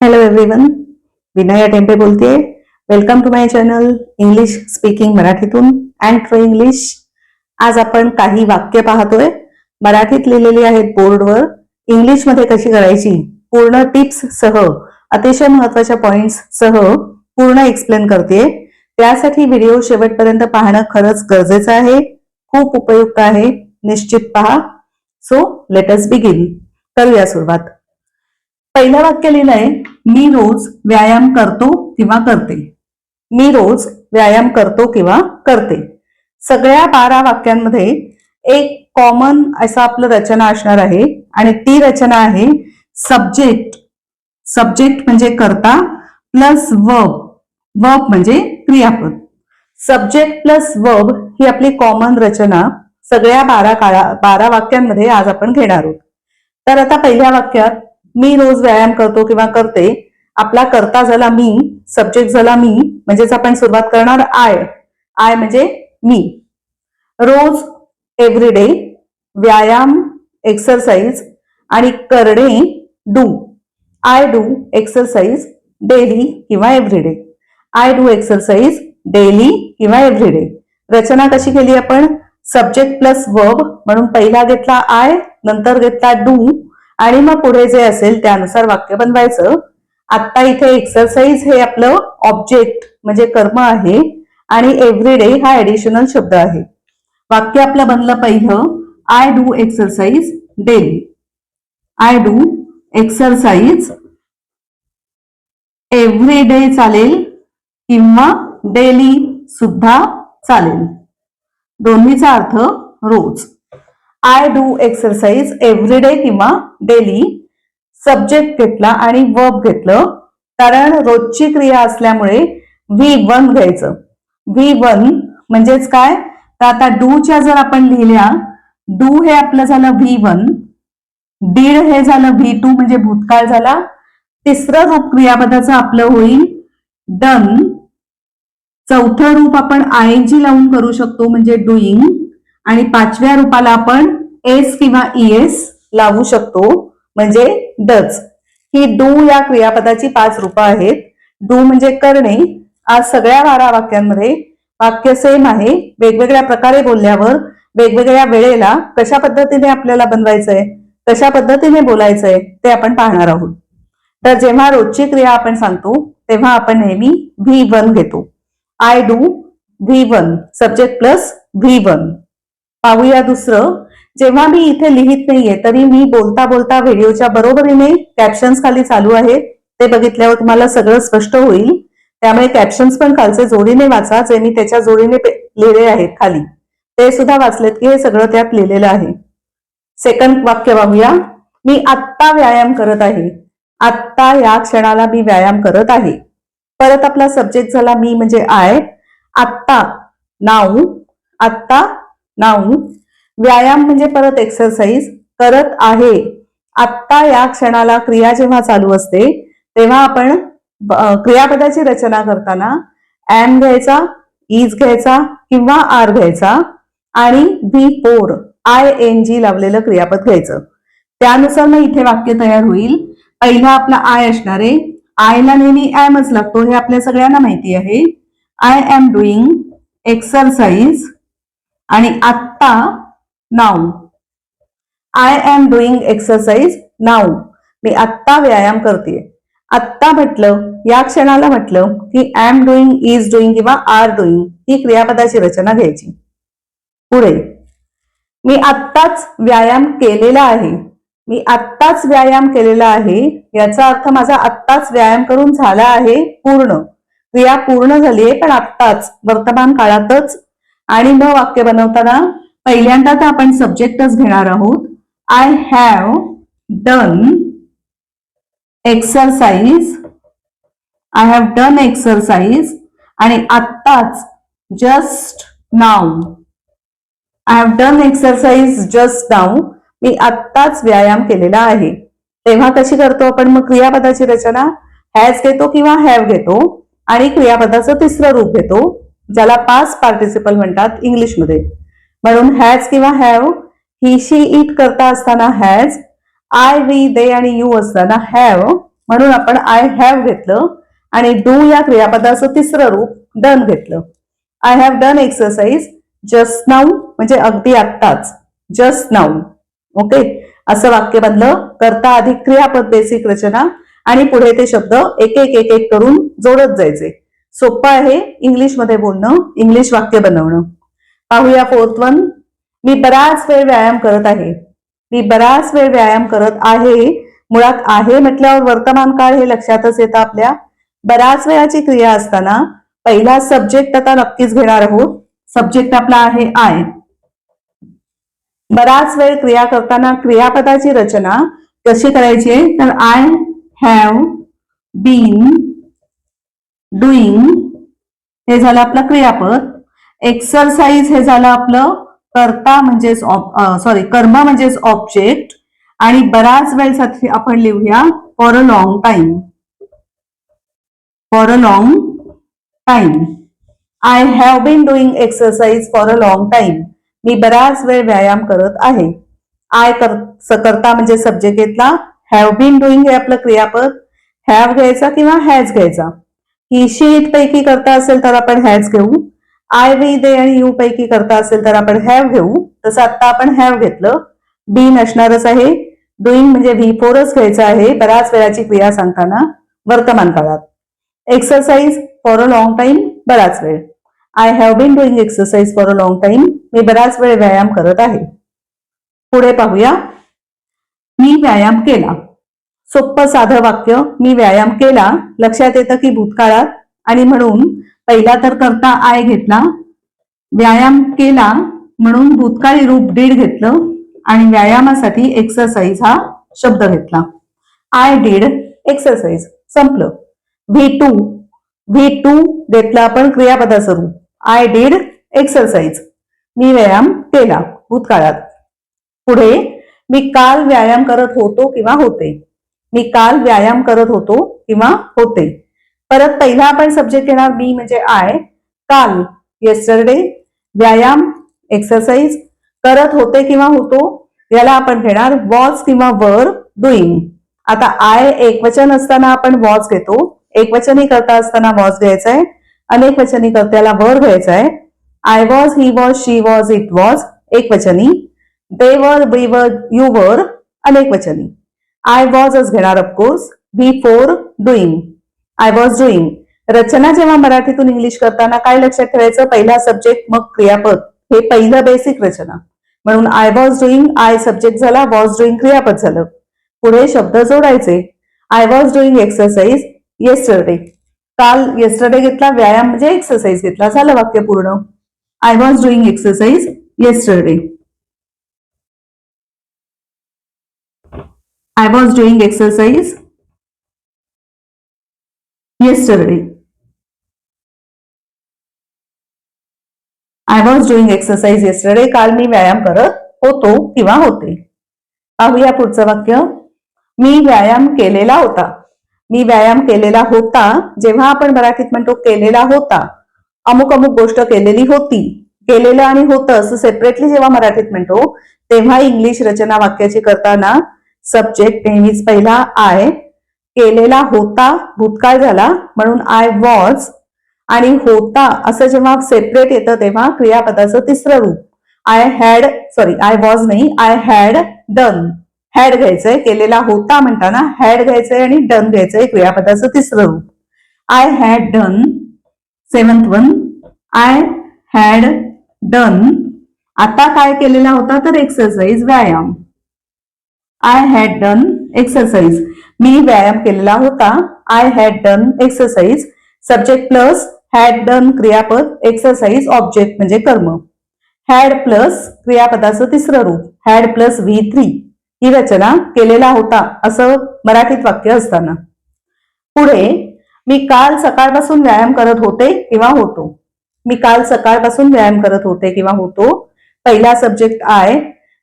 Hello everyone Vinaya Tempe बोलतेय. Welcome to my channel English speaking मराठीतून and ट्रो इंग्लिश आज आपण काही वाक्य पाहतोय. मराठीत लिहिलेली आहेत बोर्डवर इंग्लिशमध्ये कशी करायची? पूर्ण टिप्स सह अतिशय महत्त्वाच्या पॉइंट्स सह पूर्ण एक्सप्लेन करते त्यासाठी व्हिडिओ शेवटपर्यंत पाहणं खरंच गरजेचं आहे. खूप उपयुक्त आहे. निश्चित पहा. सो लेटस बिगिन करूया सुरुवात. पहिलं वाक्य लिहिलंय मी रोज व्यायाम करतो किंवा करते. मी रोज व्यायाम करतो किंवा करते. सगळ्या बारा वाक्यांमध्ये एक कॉमन असं आपलं रचना असणार आहे आणि ती रचना आहे सब्जेक्ट सब्जेक्ट म्हणजे करता प्लस वर्ब वर्ब म्हणजे क्रियापद. सब्जेक्ट प्लस वर्ब ही आपली कॉमन रचना सगळ्या बारा काळा बारा वाक्यांमध्ये आज आपण घेणार आहोत. तर आता पहिल्या वाक्यात मी रोज व्यायाम करतो किंवा करते आपला करता झाला मी सब्जेक्ट झाला मी म्हणजेच आपण सुरुवात करणार आय आय म्हणजे मी. रोज एव्हरीडे व्यायाम एक्सरसाइज आणि करणे do I do exercise daily किंवा everyday I do exercise daily किंवा एव्हरीडे रचना कशी केली आपण? सब्जेक्ट प्लस वर्ब म्हणून पहिला घेतला आय नंतर घेतला डू आणि मग पुढे जे असेल त्यानुसार वाक्य बनवायचं. आता इथे एक्सरसाइज हे आपलं ऑब्जेक्ट म्हणजे कर्म आहे आणि एव्हरीडे हा ऍडिशनल शब्द आहे. वाक्य आपलं बनलं पहिलं I do exercise daily I do exercise every day चालेल किंवा डेली सुद्धा चालेल. दोन्हीचा अर्थ रोज. I do exercise every day किंवा डेली सब्जेक्ट घेतला आणि वर्ब घेतलं. कारण रोजची क्रिया असल्यामुळे व्ही वन घ्यायचं. व्ही वन म्हणजेच काय? तर आता डूच्या जर आपण लिहिल्या डू हे आपलं झालं व्ही वन डीड हे झालं व्ही टू म्हणजे भूतकाळ झाला. तिसरं रूप क्रियापदाचं आपलं होईल डन चौथं रूप आपण आय जी लावून करू शकतो म्हणजे डुईंग आणि पाचव्या रूपाला आपण एस किंवा ईएस लावू शकतो म्हणजे डच ही डू या क्रियापदाची पाच रूपं आहेत. डू म्हणजे करणे. आज सगळ्या बारा वाक्यांमध्ये वाक्य सेम आहे. वेगवेगळ्या प्रकारे बोलल्यावर वेगवेगळ्या वेळेला कशा पद्धतीने आपल्याला बनवायचंय कशा पद्धतीने बोलायचंय ते आपण पाहणार आहोत. तर जेव्हा रोजची क्रिया आपण सांगतो तेव्हा आपण नेहमी व्ही वन घेतो. I do V one subject plus V one. पाहूया दुसरं. जेव्हा मी इथे लिहित नाहीये तरी मी बोलता बोलता व्हिडिओच्या बरोबरीने कॅप्शन्स खाली चालू आहेत. ते बघितल्यावर तुम्हाला सगळं स्पष्ट होईल. त्यामुळे कॅप्शन्स पण खालचे जोडीने वाचा जे मी त्याच्या जोडीने लिहिले आहेत खाली. ते सुद्धा वाचलेत की हे सगळं त्यात लिहिलेलं आहे. सेकंड वाक्य पाहूया मी आत्ता व्यायाम करत आहे. आत्ता या क्षणाला मी व्यायाम करत आहे. परत आपला सब्जेक्ट झाला मी म्हणजे आय आत्ता. नाऊ आत्ता नाऊन. व्यायाम म्हणजे परत एक्सरसाइज करत आहे. आत्ता या क्षणाला क्रिया जेव्हा चालू असते तेव्हा आपण क्रियापदाची रचना करताना एम घ्यायचा इज घ्यायचा किंवा आर घ्यायचा आणि V four I N G लावलेलं क्रियापद घ्यायचं. त्यानुसार मग इथे वाक्य तयार होईल. पहिला आपला आय असणार आहे. आयला नेहमी एमच लागतो हे आपल्या सगळ्यांना माहिती आहे. आय एम डुईंग एक्सरसाइज आणि आत्ता now I am doing exercise now मी आत्ता व्यायाम करते. आत्ता म्हटलं या क्षणाला म्हटलं की एम डुईंग इज डुईंग किंवा आर डुईंग ही क्रियापदाची रचना घ्यायची. पुढे. मी आत्ताच व्यायाम केलेला आहे. मी आत्ताच व्यायाम केलेला आहे. याचा अर्थ माझा आत्ताच व्यायाम करून झाला आहे पूर्ण. क्रिया पूर्ण झाली आहे पण आत्ताच वर्तमान काळातच आणि मग वाक्य बनवताना पहिल्यांदा तर आपण सब्जेक्टच घेणार आहोत. I have done exercise I have done exercise आणि आत्ताच just now I have done exercise just now मी आत्ताच व्यायाम केलेला आहे. तेव्हा कशी करतो आपण? मग क्रियापदाची रचना हॅज घेतो किंवा हॅव घेतो? आणि क्रियापदाचं तिसरं रूप घेतो. ज्याला पास पार्टिसिपल म्हणतात इंग्लिशमध्ये. म्हणून हॅज किंवा हॅव ही शी इट करता असताना हॅज आय वी दे आणि यू असताना हॅव म्हणून आपण आय हॅव घेतलं आणि डू या क्रियापदाचं तिसरं रूप डन घेतलं. I have done exercise just now म्हणजे अगदी आत्ताच जस्ट नाऊ ओके असं वाक्य बनलं करता अधिक क्रियापद बेसिक रचना आणि पुढे ते शब्द एक एक एक एक करून जोडत जायचे. सोपं आहे इंग्लिशमध्ये बोलणं इंग्लिश वाक्य बनवणं. पाहूया फोर्थ वन मी बराच वेळ व्यायाम करत आहे. मी बराच वेळ व्यायाम करत आहे. मुळात आहे म्हटल्यावर वर्तमान काळ हे लक्षातच येतं आपल्या. बराच वेळाची क्रिया असताना पहिला सब्जेक्ट आता नक्कीच घेणार आहोत. सब्जेक्ट आपला आहे आय बराच वेळ क्रिया करताना क्रियापदाची रचना कशी करायची आहे? तर आय हॅव बीन डुईंग हे झालं आपलं क्रियापद. एक्सरसाइज हे झालं आपलं कर्ता म्हणजेच सॉरी कर्म म्हणजेच ऑब्जेक्ट आणि बराच वेळसाठी आपण लिहूया for a long time for a long time I have been doing exercise for a long time मी बराच वेळ व्यायाम करत आहे. आय स- करता म्हणजे सब्जेक्ट घेतला. हॅव बीन डुईंग हे आपलं क्रियापद. हॅव घ्यायचा किंवा हॅज घ्यायचा? ही शीट पैकी करता असेल तर आपण हॅज घेऊ. आय वी दे आणि यू पैकी करता असेल तर आपण हॅव घेऊ. तसं आता आपण हॅव घेतलं. बीन असणारच आहे. डुईंग म्हणजे व्ही फोरच घ्यायचं आहे. बऱ्याच वेळाची क्रिया सांगताना वर्तमान काळात. Exercise for a long time बराच वेळ. I have been doing exercise for a long time मी बराच वेळ व्यायाम करत आहे. पुढे पाहूया. मी व्यायाम केला. सोप्पं साधं वाक्य मी व्यायाम केला लक्षात येतं की भूतकाळात. आणि म्हणून पहिला तर करता आय घेतला व्यायाम केला म्हणून भूतकाळी रूप डीड घेतलं आणि व्यायामासाठी एक्सरसाइज हा शब्द घेतला. आय डीड एक्सरसाइज संपलं. व्ही टू व्ही टू घेतला आपण क्रियापदाचं रूप आय डीड एक्सरसाइज मी व्यायाम केला भूतकाळात. पुढे मी काल व्यायाम करत होतो किंवा होते. मी काल व्यायाम करत होतो किंवा होते. परत पहिला आपण सब्जेक्ट घेणार मी म्हणजे आय काल येस्टरडे व्यायाम एक्सरसाइज करत होते किंवा होतो याला आपण घेणार वॉज किंवा वर डुईंग आता आय एकवचन असताना आपण वॉज घेतो. एकवचनी करता असताना वॉज घ्यायचा आहे अनेक वचनी करत्याला वर घ्यायचा आहे I was he was she was it was एकवचनी. They were we were you were अनेक वचनी आय वॉजच घेणार of course V four doing I was doing रचना जेव्हा मराठीतून इंग्लिश करताना काय लक्षात ठेवायचं? पहिला सब्जेक्ट मग क्रियापद. हे पहिलं बेसिक रचना. म्हणून I was doing I subject झाला वॉज डुईंग क्रियापद झालं. पुढे शब्द जोडायचे. I was doing exercise yesterday काल येस्टरडे घेतला व्यायाम म्हणजे एक्सरसाइज घेतला. झालं वाक्य पूर्ण. I was doing exercise yesterday I was doing exercise yesterday. I was doing exercise yesterday. काल मी व्यायाम करत होतो किंवा होते. पाहूया पुढचं वाक्य. मी व्यायाम केलेला होता. मी व्यायाम केलेला होता. जेव्हा आपण मराठीत म्हणतो केलेला होता. अमुक अमुक गोष्ट केलेली होती. केलेलं आणि होतं असं सेपरेटली जेव्हा मराठीत म्हणतो तेव्हा इंग्लिश रचना वाक्याची करताना सब्जेक्ट नेहमीच पहिला आय केलेला होता भूतकाळ झाला म्हणून आय वॉज आणि होता असं जेव्हा सेपरेट येतं तेव्हा क्रियापदाचं तिसरं रूप. I had sorry I was नाही आय हॅड डन हॅड घ्यायचंय केलेला होता म्हणताना हॅड घ्यायचंय आणि डन घ्यायचंय क्रियापदाचं तिसरं रूप. I had done seventh one I had done आता काय केलेला होता तर एक्सरसाइज व्यायाम. आय हॅड डन एक्सरसाइज मी व्यायाम केलेला होता. I had done exercise subject plus had done क्रियापद एक्सरसाइज ऑब्जेक्ट म्हणजे कर्म. हॅड प्लस क्रियापदाचं तिसरं रूप. हॅड प्लस व्ही थ्री ही रचना केलेला होता. असं मराठीत वाक्य असताना. पुढे मी काल सकाळपासून व्यायाम करत होते किंवा होतो? मी काल सकाळपासून व्यायाम करत होते किंवा होतो? पहिला सब्जेक्ट आय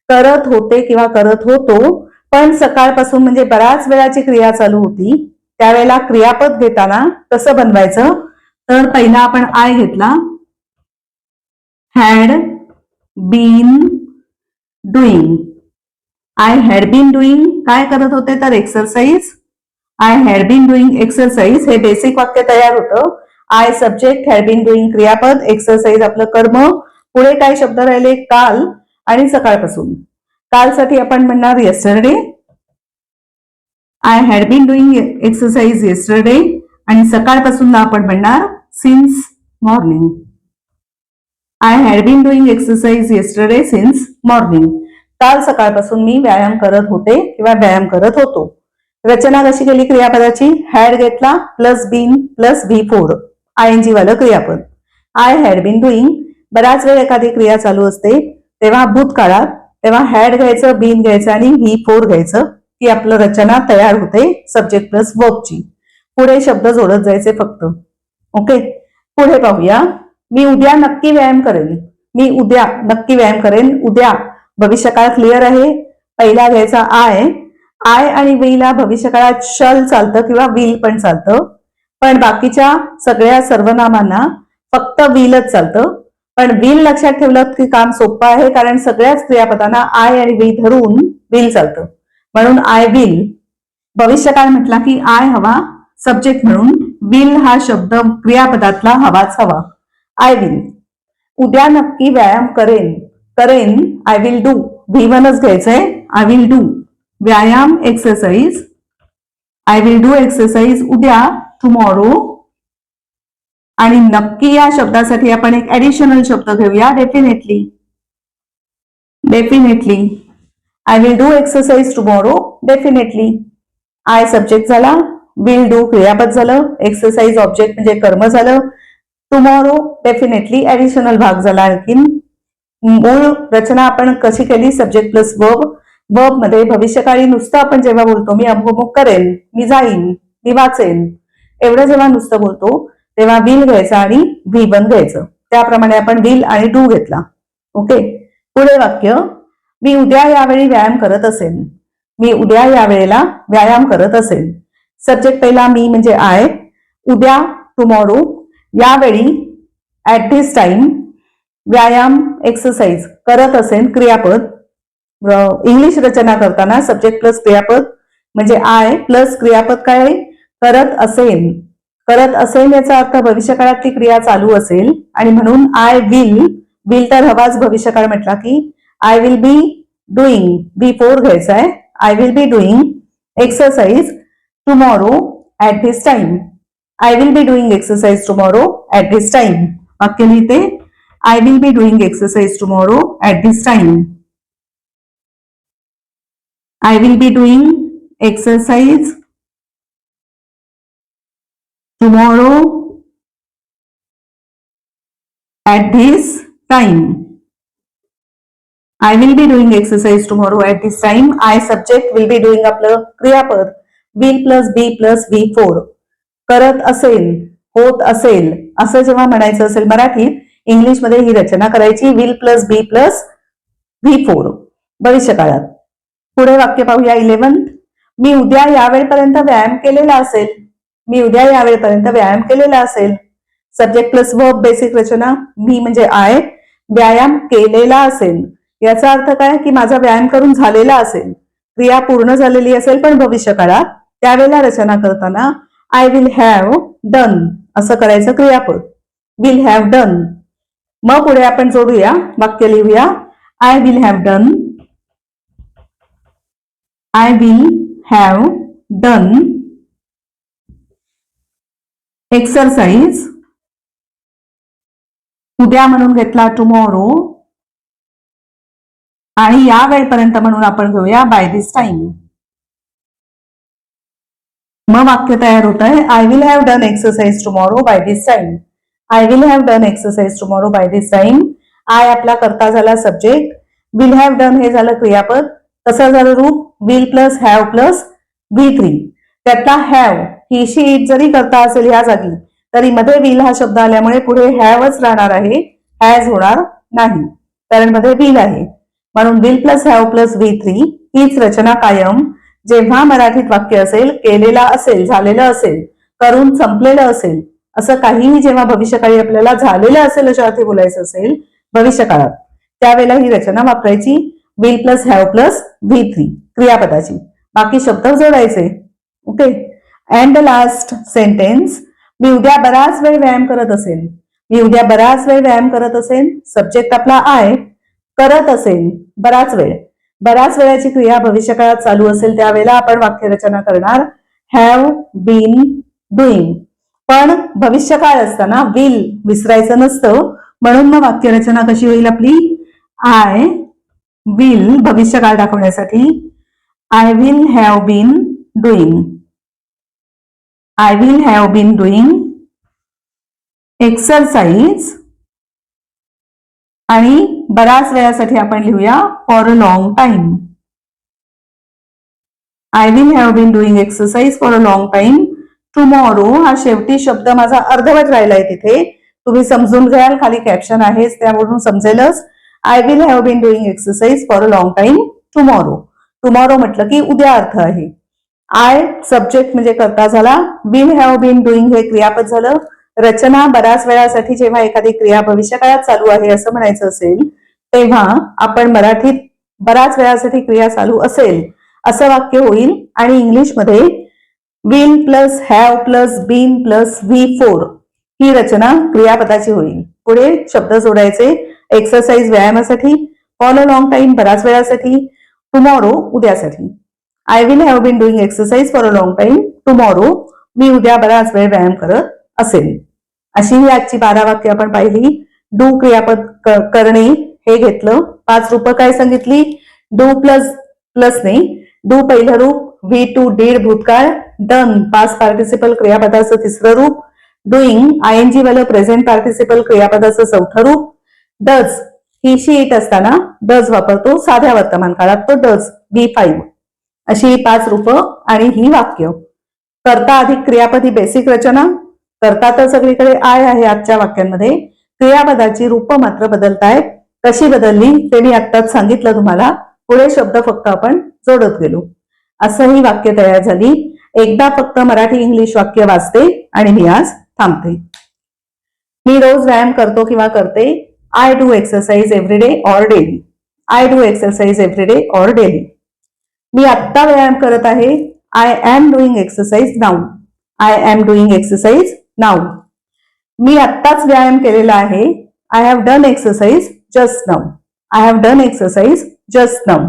करत होते किंवा करत होतो. पण सकाळपासून म्हणजे बऱ्याच वेळाची क्रिया चालू होती. त्यावेळेला क्रियापद घेताना कसं बनवायचं. तर पहिला आपण आय घेतला. Had been doing I had been doing काय करत होते? तर exercise I had been doing exercise हे बेसिक वाक्य तयार होतं. I subject had been doing क्रियापद एक्सरसाइज आपलं कर्म. पुढे काय शब्द राहिले? काल आणि सकाळपासून. कालसाठी आपण म्हणणार yesterday I had been doing exercise yesterday आणि सकाळपासून आपण म्हणणार since morning I had been doing exercise yesterday since morning काल सकाळपासून मी व्यायाम करत होते किंवा व्यायाम करत होतो. रचना कशी केली क्रियापदाची? हॅड घेतला plus been plus V four I N G वालं क्रियापद. आय हॅड बीन डुईंग बराच वेळ एखादी क्रिया चालू असते तेव्हा भूतकाळात तेव्हा हॅड घ्यायचं बीन घ्यायचं आणि व्ही फोर घ्यायचं. की आपलं रचना तयार होते सब्जेक्ट प्लस वर्कची पुढे शब्द जोडत जायचे फक्त. ओके पुढे पाहूया. मी उद्या नक्की व्यायाम करेन. मी उद्या नक्की व्यायाम करेन. उद्या भविष्यकाळ क्लिअर आहे. पहिला घ्यायचा आय आय आणि विला भविष्यकाळात शल चालतं किंवा विल पण चालतं. पण बाकीच्या सगळ्या सर्वनामांना फक्त विलच चालतं. पण विल लक्षात ठेवलं की काम सोपं आहे कारण सगळ्याच क्रियापदांना आय आणि वी धरून विल चालतं. म्हणून आय विल भविष्यकाळ म्हटला की आय हवा सब्जेक्ट म्हणून विल हा शब्द क्रियापदातला हवाच हवा. आय विल उद्या नक्की व्यायाम करेन. करेन आय विल डू भीवनच घ्यायचंय आय विल डू व्यायाम exercise I will do exercise उद्या टुमॉरो आणि नक्की या शब्दासाठी आपण एक ऍडिशनल शब्द घेऊया definitely definitely I will do exercise tomorrow definitely I subject झाला विल डू क्रियापद झालं एक्सरसाइज ऑब्जेक्ट म्हणजे कर्म झालं. टुमॉरो डेफिनेटली ऍडिशनल भाग झाला आणखीन. मूळ रचना आपण कशी केली? सब्जेक्ट प्लस वर्ब वर्बमध्ये भविष्यकाळी नुसतं आपण जेव्हा बोलतो मी अमुक अमुक करेन मी जाईन मी वाचेन. एवढं जेव्हा नुसतं बोलतो तेव्हा विल घ्यायचं आणि व्ही वन घ्यायचं. त्याप्रमाणे आपण विल आणि डू घेतला. ओके पुढे वाक्य मी उद्या यावेळी व्यायाम करत असेन. मी उद्या या वेळेला व्यायाम करत असेल सब्जेक्ट पहिला मी म्हणजे आय उद्या टुमॉरो यावेळी ऍट दिस टाइम व्यायाम एक्सरसाइज करत असेल क्रियापद. इंग्लिश रचना करताना सब्जेक्ट प्लस क्रियापद म्हणजे आय प्लस क्रियापद काय करत असेल करत असेल याचा अर्थ भविष्यकाळात ती क्रिया चालू असेल. आणि म्हणून आय विल विल तर हवाच भविष्यकाळ म्हटला की I will be doing V four घ्यायचा आहे. I will be doing exercise tomorrow at this time I will be doing exercise tomorrow at this time वाक्य लिहिते. I will be doing exercise tomorrow at this time I will be doing exercise tomorrow at this time. I will be doing exercise tomorrow at this time. I subject will be doing आपलं क्रियापद. Will plus be plus v four करत असेल होत असेल असं जेव्हा म्हणायचं असेल मराठीत इंग्लिशमध्ये ही रचना करायची. Will plus be plus V four भविष्यकाळात. पुढे वाक्य पाहूया. इलेव्हन्थ मी उद्या या वेळपर्यंत व्यायाम केलेला असेल. मी उद्या यावेळपर्यंत व्यायाम केलेला असेल. सब्जेक्ट प्लस वर्ब बेसिक रचना मी म्हणजे आय व्यायाम केलेला असेल. याचा अर्थ काय? की माझा व्यायाम करून झालेला असेल. क्रिया पूर्ण झालेली असेल पण भविष्य काळात त्यावेळेला रचना करताना आय विल हॅव डन असं करायचं क्रियापद. विल हॅव डन मग पुढे आपण जोडूया वाक्य लिहूया. I will have done I will have done exercise उद्या म्हणून घेतला टुमॉरो आणि या वेळपर्यंत म्हणून आपण घेऊया बाय दिस टाइम मग वाक्य तयार होत आहे I will have done exercise tomorrow by this time I will have done exercise tomorrow by this time I आपला करता झाला सब्जेक्ट विल हॅव डन हे झालं क्रियापद. कसं झालं रूप will plus have plus V three त्यातला हॅव ही शी इट जरी करता असेल ह्या जागी तरी मध्ये विल हा शब्द आल्यामुळे पुढे हॅवच राहणार आहे हॅज होणार नाही. कारण मध्ये विल आहे. म्हणून will plus have plus V three हीच रचना कायम. जेव्हा मराठीत वाक्य असेल केलेला असेल झालेलं असेल करून संपलेलं असेल असं काहीही जेव्हा भविष्यकाळी आपल्याला झालेलं असेल अशा अर्थी बोलायचं असेल भविष्यकाळात. त्यावेळेला ही रचना वापरायची. Will plus have plus V three क्रियापदाची. बाकी शब्द जोडायचे. Okay and the last sentence मी उद्या बराच वेळ व्यायाम करत असेन. मी उद्या बराच वेळ व्यायाम करत असेन. सब्जेक्ट आपला आय करत असेन. बराच वेळ. बराच वेळाची क्रिया भविष्यकाळात चालू असेल त्यावेळेला आपण वाक्यरचना करणार. हॅव बीन डुईंग पण भविष्यकाळ असताना विल विसरायचं नसतं. म्हणून मग वाक्यरचना कशी होईल आपली? आय विल भविष्यकाळ दाखवण्यासाठी. I will have been doing I will have been doing exercise आणि बऱ्याच वेळासाठी आपण लिहूया for a long time I will have been doing exercise for a long time tomorrow हा शेवटी शब्द माझा अर्धवट राहिलाय तिथे. तुम्ही समजून घ्याल खाली कॅप्शन आहेच त्यावरून समजेलच. I will have been doing exercise for a long time tomorrow tomorrow म्हटलं की उद्या अर्थ आहे. आय सब्जेक्ट म्हणजे करता झाला. विल हॅव बीन डुईंग हे क्रियापद झालं. रचना बऱ्याच वेळासाठी जेव्हा एखादी क्रिया भविष्यकाळात चालू आहे असं म्हणायचं असेल तेव्हा आपण मराठीत बऱ्याच वेळासाठी क्रिया चालू असेल असं वाक्य होईल. आणि इंग्लिशमध्ये will plus have plus been plus V four ही रचना क्रियापदाची होईल. पुढे शब्द जोडायचे. एक्सरसाइज व्यायामासाठी. फॉलो अ लॉंग टाइम बऱ्याच वेळासाठी. टुमॉरो उद्यासाठी. I will have been doing exercise for a long time tomorrow मी उद्या बराच वेळ व्यायाम करत असेल अशी ही आजची बारा वाक्य आपण पाहिली. डू क्रियापद करणे हे घेतलं. पाच रूप काय सांगितली? डू प्लस प्लस नाही. डू पहिलं रूप व्ही टू डीड भूतकाळ डन पास पार्टिसिपल क्रियापदाचं तिसरं रूप डुईंग आय एन जी वालं प्रेझेंट पार्टिसिपल क्रियापदाचं चौथं रूप डज ही शी इट असताना डज वापरतो. साध्या वर्तमान काळात तो डज बी फाईव्ह. अशी ही पाच रूप आणि ही वाक्य. कर्ता अधिक क्रियापदी बेसिक रचना कर्ता तर सगळीकडे आय आहे आजच्या वाक्यांमध्ये. क्रियापदाची रूप मात्र बदलतायत. कशी बदलली ते मी आत्ताच सांगितलं तुम्हाला. पुढे शब्द फक्त आपण जोडत गेलो. असं ही वाक्य तयार झाली. एकदा फक्त मराठी इंग्लिश वाक्य वाचते आणि मी आज थांबते. मी रोज व्यायाम करतो किंवा करते. I do exercise every day or daily I do exercise every day or daily मी आत्ता व्यायाम करत आहे. I am doing exercise now I am doing exercise now मी आत्ताच व्यायाम केलेला आहे. I have done exercise just now I have done exercise just now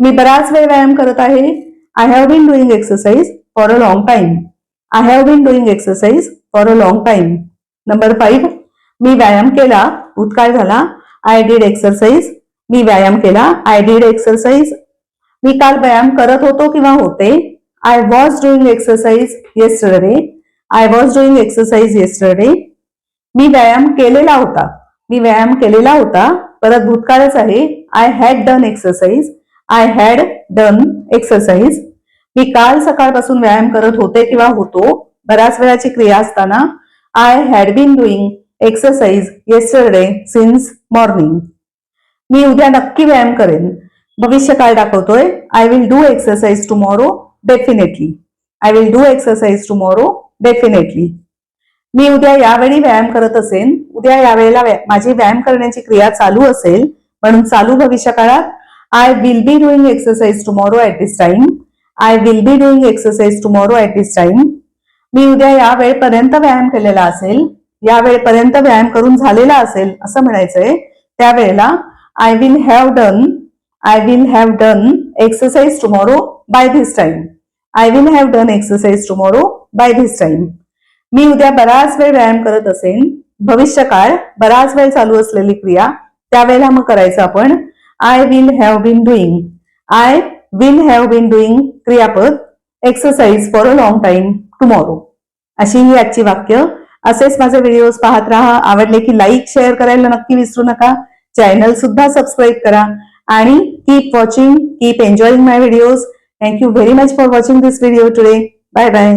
मी बराच वेळ व्यायाम करत आहे. I have been doing exercise for a long time I have been doing exercise for a long time number five मी व्यायाम केला. भूतकाळ झाला? I did exercise मी व्यायाम केला. आय डीड एक्सरसाइज मी काल व्यायाम करत होतो किंवा होते? I was doing exercise yesterday I was doing exercise yesterday मी व्यायाम केलेला होता. मी व्यायाम केलेला होता. परत भूतकाळच आहे. I had done exercise I had done exercise मी काल सकाळपासून व्यायाम करत होते किंवा होतो. बऱ्याच वेळाची क्रिया असताना I had been doing exercise yesterday since morning मी उद्या नक्की व्यायाम करेन. भविष्यकाळ दाखवतोय. I will do exercise tomorrow definitely I will do exercise tomorrow definitely मी उद्या यावेळी व्यायाम करत असेन. उद्या यावेळेला माझी व्यायाम करण्याची क्रिया चालू असेल म्हणून चालू भविष्यकाळात I will be doing exercise tomorrow at this time I will be doing exercise tomorrow at this time मी उद्या या वेळपर्यंत व्यायाम केलेला असेल या वेळपर्यंत व्यायाम करून झालेला असेल असं म्हणायचंय. त्यावेळेला I will have done I will have done exercise tomorrow by this time I will have done exercise tomorrow by this time मी उद्या बराच वेळ व्यायाम करत असेन. भविष्यकाळ बराच वेळ चालू असलेली क्रिया त्यावेळेला मग करायचं आपण I will have been doing I will have been doing क्रियापद exercise for a long time tomorrow अशी ही आजची वाक्य. असेच माझे व्हिडिओज पाहत राहा. आवडले की लाईक शेअर करायला नक्की विसरू नका. चॅनल सुद्धा सबस्क्राईब करा. आणि keep watching keep enjoying my videos thank you very much for watching this video today bye bye